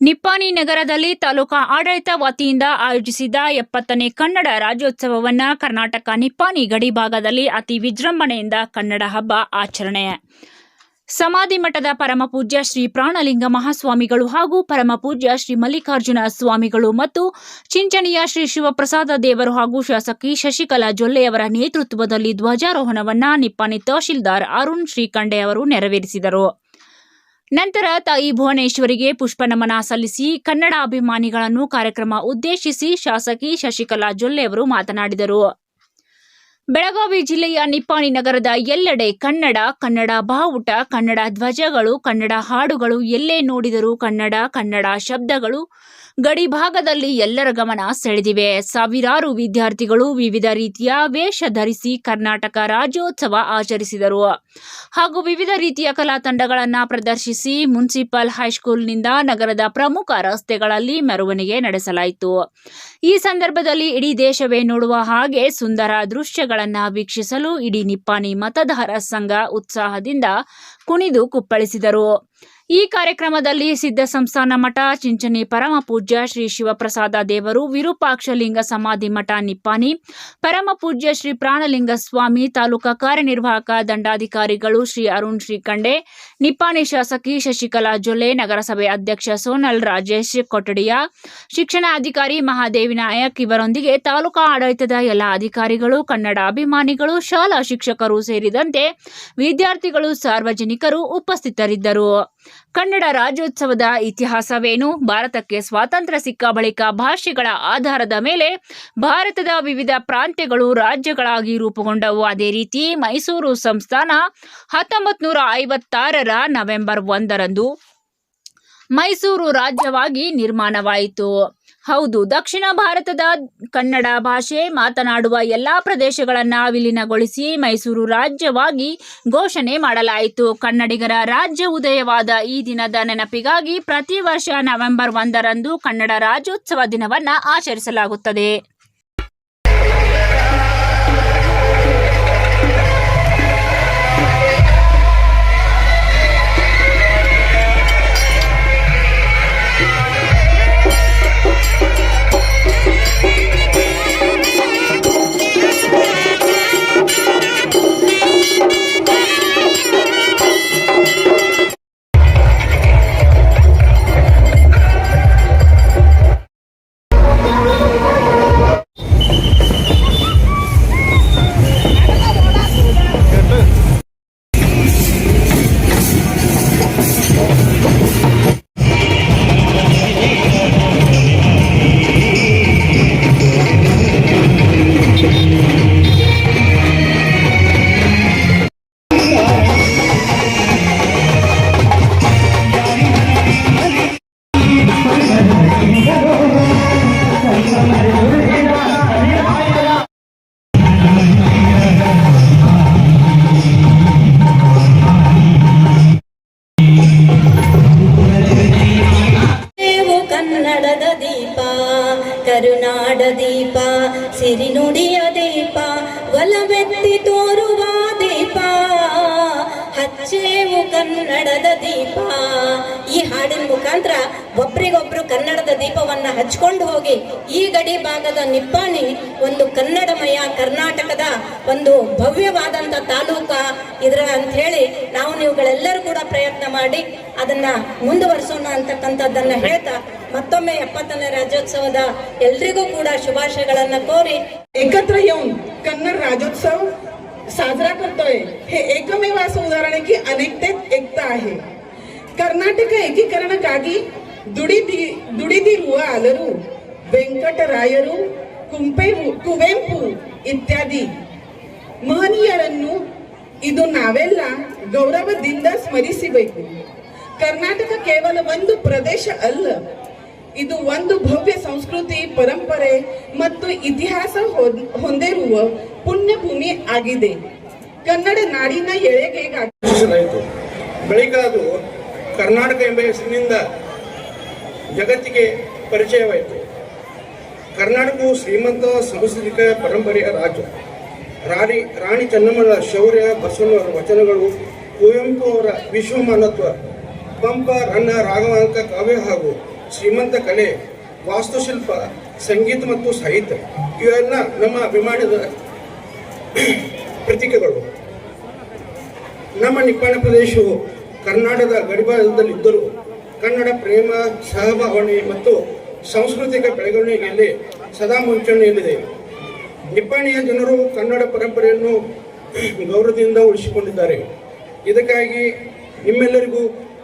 ನಿಪ್ಪಾಣಿ ನಗರದಲ್ಲಿ ತಾಲೂಕಾ ಆಡಳಿತ ವತಿಯಿಂದ ಆಯೋಜಿಸಿದ ಎಪ್ಪತ್ತನೇ ಕನ್ನಡ ರಾಜ್ಯೋತ್ಸವವನ್ನು ಕರ್ನಾಟಕ ನಿಪ್ಪಾಣಿ ಗಡಿ ಭಾಗದಲ್ಲಿ ಅತಿ ವಿಜೃಂಭಣೆಯಿಂದ ಕನ್ನಡ ಹಬ್ಬ ಆಚರಣೆ. ಸಮಾಧಿ ಮಠದ ಪರಮಪೂಜ್ಯ ಶ್ರೀ ಪ್ರಾಣಲಿಂಗ ಮಹಾಸ್ವಾಮಿಗಳು ಹಾಗೂ ಪರಮಪೂಜ್ಯ ಶ್ರೀ ಮಲ್ಲಿಕಾರ್ಜುನ ಸ್ವಾಮಿಗಳು ಮತ್ತು ಚಿಂಚಣಿಯ ಶ್ರೀ ಶಿವಪ್ರಸಾದ ದೇವರು ಹಾಗೂ ಶಾಸಕಿ ಶಶಿಕಲಾ ಜೊಲ್ಲೆಯವರ ನೇತೃತ್ವದಲ್ಲಿ ಧ್ವಜಾರೋಹಣವನ್ನು ನಿಪ್ಪಾಣಿ ತಹಶೀಲ್ದಾರ್ ಅರುಣ್ ಶ್ರೀಕಂಡೆ ಅವರು ನೆರವೇರಿಸಿದರು. ನಂತರ ತಾಯಿ ಭುವನೇಶ್ವರಿಗೆ ಪುಷ್ಪ ನಮನ ಸಲ್ಲಿಸಿ ಕನ್ನಡ ಅಭಿಮಾನಿಗಳನ್ನು ಕಾರ್ಯಕ್ರಮ ಉದ್ದೇಶಿಸಿ ಶಾಸಕಿ ಶಶಿಕಲಾ ಜೊಲ್ಲೆ ಅವರು ಮಾತನಾಡಿದರು. ಬೆಳಗಾವಿ ಜಿಲ್ಲೆಯ ನಿಪ್ಪಾಣಿ ನಗರದ ಎಲ್ಲೆಡೆ ಕನ್ನಡ ಕನ್ನಡ ಬಾವುಟ, ಕನ್ನಡ ಧ್ವಜಗಳು, ಕನ್ನಡ ಹಾಡುಗಳು ಎಲ್ಲೇ ನೋಡಿದರೂ ಕನ್ನಡ ಕನ್ನಡ ಶಬ್ದಗಳು ಗಡಿ ಭಾಗದಲ್ಲಿ ಎಲ್ಲರ ಗಮನ ಸೆಳೆದಿವೆ. ಸಾವಿರಾರು ವಿದ್ಯಾರ್ಥಿಗಳು ವಿವಿಧ ರೀತಿಯ ವೇಷ ಧರಿಸಿ ಕರ್ನಾಟಕ ರಾಜ್ಯೋತ್ಸವ ಆಚರಿಸಿದರು. ಹಾಗೂ ವಿವಿಧ ರೀತಿಯ ಕಲಾ ತಂಡಗಳನ್ನು ಪ್ರದರ್ಶಿಸಿ ಮುನ್ಸಿಪಲ್ ಹೈಸ್ಕೂಲ್ನಿಂದ ನಗರದ ಪ್ರಮುಖ ರಸ್ತೆಗಳಲ್ಲಿ ಮೆರವಣಿಗೆ ನಡೆಸಲಾಯಿತು. ಈ ಸಂದರ್ಭದಲ್ಲಿ ಇಡೀ ದೇಶವೇ ನೋಡುವ ಹಾಗೆ ಸುಂದರ ದೃಶ್ಯಗಳನ್ನು ವೀಕ್ಷಿಸಲು ಇಡೀ ನಿಪ್ಪಾಣಿ ಮತದಾರ ಸಂಘ ಉತ್ಸಾಹದಿಂದ ಕುಣಿದು ಕುಪ್ಪಳಿಸಿದರು. ಈ ಕಾರ್ಯಕ್ರಮದಲ್ಲಿ ಸಿದ್ಧ ಸಂಸ್ಥಾನ ಮಠ ಚಿಂಚನಿ ಪರಮ ಪೂಜ್ಯ ಶ್ರೀ ಶಿವಪ್ರಸಾದ ದೇವರು ವಿರೂಪಾಕ್ಷಲಿಂಗ ಸಮಾಧಿ ಮಠ ನಿಪ್ಪಾನಿ ಪರಮ ಪೂಜ್ಯ ಶ್ರೀ ಪ್ರಾಣಲಿಂಗ ಸ್ವಾಮಿ, ತಾಲೂಕಾ ಕಾರ್ಯನಿರ್ವಾಹಕ ದಂಡಾಧಿಕಾರಿಗಳು ಶ್ರೀ ಅರುಣ್ ಶ್ರೀಕಂಡೆ, ನಿಪ್ಪಾಣಿ ಶಾಸಕಿ ಶಶಿಕಲಾ ಜೊಲ್ಲೆ, ನಗರಸಭೆ ಅಧ್ಯಕ್ಷ ಸೋನಲ್ ರಾಜೇಶ್ ಕೊಠಡಿಯ ಶಿಕ್ಷಣಾಧಿಕಾರಿ ಮಹಾದೇವಿ ನಾಯಕ್ ಇವರೊಂದಿಗೆ ತಾಲೂಕಾ ಆಡಳಿತದ ಎಲ್ಲ ಅಧಿಕಾರಿಗಳು, ಕನ್ನಡ ಅಭಿಮಾನಿಗಳು, ಶಾಲಾ ಶಿಕ್ಷಕರು ಸೇರಿದಂತೆ ವಿದ್ಯಾರ್ಥಿಗಳು, ಸಾರ್ವಜನಿಕರು ಉಪಸ್ಥಿತರಿದ್ದರು. ಕನ್ನಡ ರಾಜ್ಯೋತ್ಸವದ ಇತಿಹಾಸವೇನು? ಭಾರತಕ್ಕೆ ಸ್ವಾತಂತ್ರ್ಯ ಸಿಕ್ಕ ಬಳಿಕ ಭಾಷೆಗಳ ಆಧಾರದ ಮೇಲೆ ಭಾರತದ ವಿವಿಧ ಪ್ರಾಂತ್ಯಗಳು ರಾಜ್ಯಗಳಾಗಿ ರೂಪುಗೊಂಡವು. ಅದೇ ರೀತಿ ಮೈಸೂರು ಸಂಸ್ಥಾನ ಹತ್ತೊಂಬತ್ತು ನೂರ ಐವತ್ತಾರರ ನವೆಂಬರ್ ಒಂದರಂದು ಮೈಸೂರು ರಾಜ್ಯವಾಗಿ ನಿರ್ಮಾಣವಾಯಿತು. ಹೌದು, ದಕ್ಷಿಣ ಭಾರತದ ಕನ್ನಡ ಭಾಷೆ ಮಾತನಾಡುವ ಎಲ್ಲಾ ಪ್ರದೇಶಗಳನ್ನು ವಿಲೀನಗೊಳಿಸಿ ಮೈಸೂರು ರಾಜ್ಯವಾಗಿ ಘೋಷಣೆ ಮಾಡಲಾಯಿತು. ಕನ್ನಡಿಗರ ರಾಜ್ಯ ಉದಯವಾದ ಈ ದಿನದ ನೆನಪಿಗಾಗಿ ಪ್ರತಿ ವರ್ಷ ನವೆಂಬರ್ ಒಂದರಂದು ಕನ್ನಡ ರಾಜ್ಯೋತ್ಸವ ದಿನವನ್ನ ಆಚರಿಸಲಾಗುತ್ತದೆ. ದೀಪ ಸಿರಿನುಡಿಯ ದೀಪ ಒಲವೆತ್ತಿ ತೋರುವ ಜೇವು ಕನ್ನಡದ ದೀಪ. ಈ ಹಾಡಿನ ಮುಖಾಂತರ ಒಬ್ರಿಗೊಬ್ರು ಕನ್ನಡದ ದೀಪವನ್ನ ಹಚ್ಕೊಂಡು ಹೋಗಿ ಈ ಗಡಿ ಭಾಗದ ನಿಪ್ಪಾಣಿ, ಒಂದು ಕನ್ನಡಮಯ ಕರ್ನಾಟಕದ ಒಂದು ಭವ್ಯವಾದಂತ ತಾಲೂಕ ಇದರ ಅಂತ ಹೇಳಿ ನಾವು ನೀವುಗಳೆಲ್ಲರೂ ಕೂಡ ಪ್ರಯತ್ನ ಮಾಡಿ ಅದನ್ನ ಮುಂದುವರಿಸೋಣ ಅಂತಕ್ಕಂಥದ್ದನ್ನ ಹೇಳ್ತಾ ಮತ್ತೊಮ್ಮೆ ಎಪ್ಪತ್ತನೇ ರಾಜ್ಯೋತ್ಸವದ ಎಲ್ರಿಗೂ ಕೂಡ ಶುಭಾಶಯಗಳನ್ನ ಕೋರಿ. ಏಕತ್ರ ಕನ್ನಡ ರಾಜ್ಯೋತ್ಸವ. साजरा करतोय हे एकमेव असं उदाहरण आहे की अनेकतेत एकता आहे ಕರ್ನಾಟಕ ಏಕೀಕರಣಕ್ಕಾಗಿ ದುಡಿದಿ ದುಡಿದಿರುವ ಅಲರು ವೆಂಕಟರಾಯರು ಕುಂಪೆ ಕುವೆಂಪು ಇತ್ಯಾದಿ ಮಹನೀಯರನ್ನು ಇದು ನಾವೆಲ್ಲ ಗೌರವದಿಂದ ಸ್ಮರಿಸಬೇಕು ಕರ್ನಾಟಕ ಕೇವಲ ಒಂದು ಪ್ರದೇಶ ಅಲ್ಲ ಇದು ಒಂದು ಭವ್ಯ ಸಂಸ್ಕೃತಿ ಪರಂಪರೆ ಮತ್ತು ಇತಿಹಾಸ ಹೊಂದ್- ಹೊಂದಿರುವ ಪುಣ್ಯಭೂಮಿ ಆಗಿದೆ. ಕನ್ನಡ ನಾಡಿನ ಎಳೆಗೆ ಬಳಿಕ ಅದು ಕರ್ನಾಟಕ ಎಂಬ ಹೆಸರಿನಿಂದ ಜಗತ್ತಿಗೆ ಪರಿಚಯವಾಯಿತು. ಕರ್ನಾಟಕವು ಶ್ರೀಮಂತ ಸಾಂಸ್ಕೃತಿಕ ಪರಂಪರೆಯ ರಾಜ್ಯ ರಾಣಿ ರಾಣಿ ಚೆನ್ನಮ್ಮನ ಶೌರ್ಯ ಬಸವಣ್ಣವರ ವಚನಗಳು, ಕುವೆಂಪು ಅವರ ವಿಶ್ವಮಾನತ್ವ, ಪಂಪ, ರನ್ನ, ರಾಘವಾಂಕ ಕಾವ್ಯ ಹಾಗೂ ಶ್ರೀಮಂತ ಕಲೆ, ವಾಸ್ತುಶಿಲ್ಪ, ಸಂಗೀತ ಮತ್ತು ಸಾಹಿತ್ಯ, ಇವೆಲ್ಲ ನಮ್ಮ ಅಭಿಮಾನದ ಪ್ರತೀಕಗಳು. ನಮ್ಮ ನಿಪ್ಪಾಣ ಪ್ರದೇಶವು ಕರ್ನಾಟಕದ ಗಡಿಭಾಗದಲ್ಲಿದ್ದರೂ ಕನ್ನಡ ಪ್ರೇಮ, ಸಹಭಾವನೆ ಮತ್ತು ಸಾಂಸ್ಕೃತಿಕ ಬೆಳವಣಿಗೆಯಲ್ಲಿ ಸದಾ ಮುಂಚೂಣಿಯಲ್ಲಿದೆ. ನಿಪ್ಪಾಣಿಯ ಜನರು ಕನ್ನಡ ಪರಂಪರೆಯನ್ನು ಗೌರವದಿಂದ ಉಳಿಸಿಕೊಂಡಿದ್ದಾರೆ. ಇದಕ್ಕಾಗಿ ನಿಮ್ಮೆಲ್ಲರಿಗೂ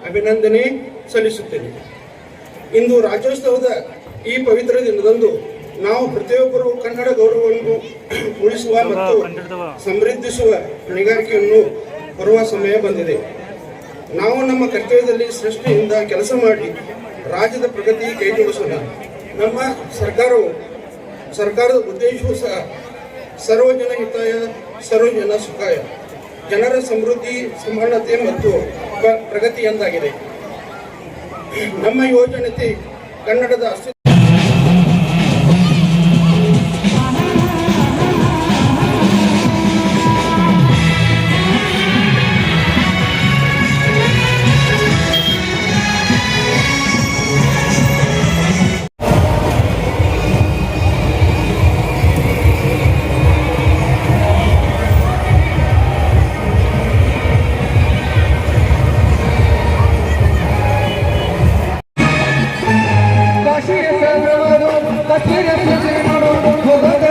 ಅಭಿನಂದನೆ ಸಲ್ಲಿಸುತ್ತೇನೆ. ಇಂದು ರಾಜ್ಯೋತ್ಸವದ ಈ ಪವಿತ್ರ ದಿನದಂದು ನಾವು ಪ್ರತಿಯೊಬ್ಬರು ಕನ್ನಡ ಗೌರವವನ್ನು ಉಳಿಸುವ ಮತ್ತು ಸಮೃದ್ಧಿಸುವ ಹೊಣೆಗಾರಿಕೆಯನ್ನು ಬರುವ ಸಮಯ ಬಂದಿದೆ. ನಾವು ನಮ್ಮ ಕರ್ತವ್ಯದಲ್ಲಿ ಸೃಷ್ಟಿಯಿಂದ ಕೆಲಸ ಮಾಡಿ ರಾಜ್ಯದ ಪ್ರಗತಿ ಕೈಗೊಳಿಸೋಣ ನಮ್ಮ ಸರ್ಕಾರವು ಸರ್ಕಾರದ ಉದ್ದೇಶವೂ ಸಹ ಸರ್ವಜನ ಹಿತಾಯ ಸರ್ವಜನ ಸುಖಾಯ ಜನರ ಸಮೃದ್ಧಿ ಸಮಾನತೆ ಮತ್ತು ಪ್ರ- ಪ್ರಗತಿ ಎಂದಾಗಿದೆ. ನಮ್ಮ ಯೋಜನೆ ಕನ್ನಡದ ಅಸ್ತಿತ್ವ quiere ser hermano, la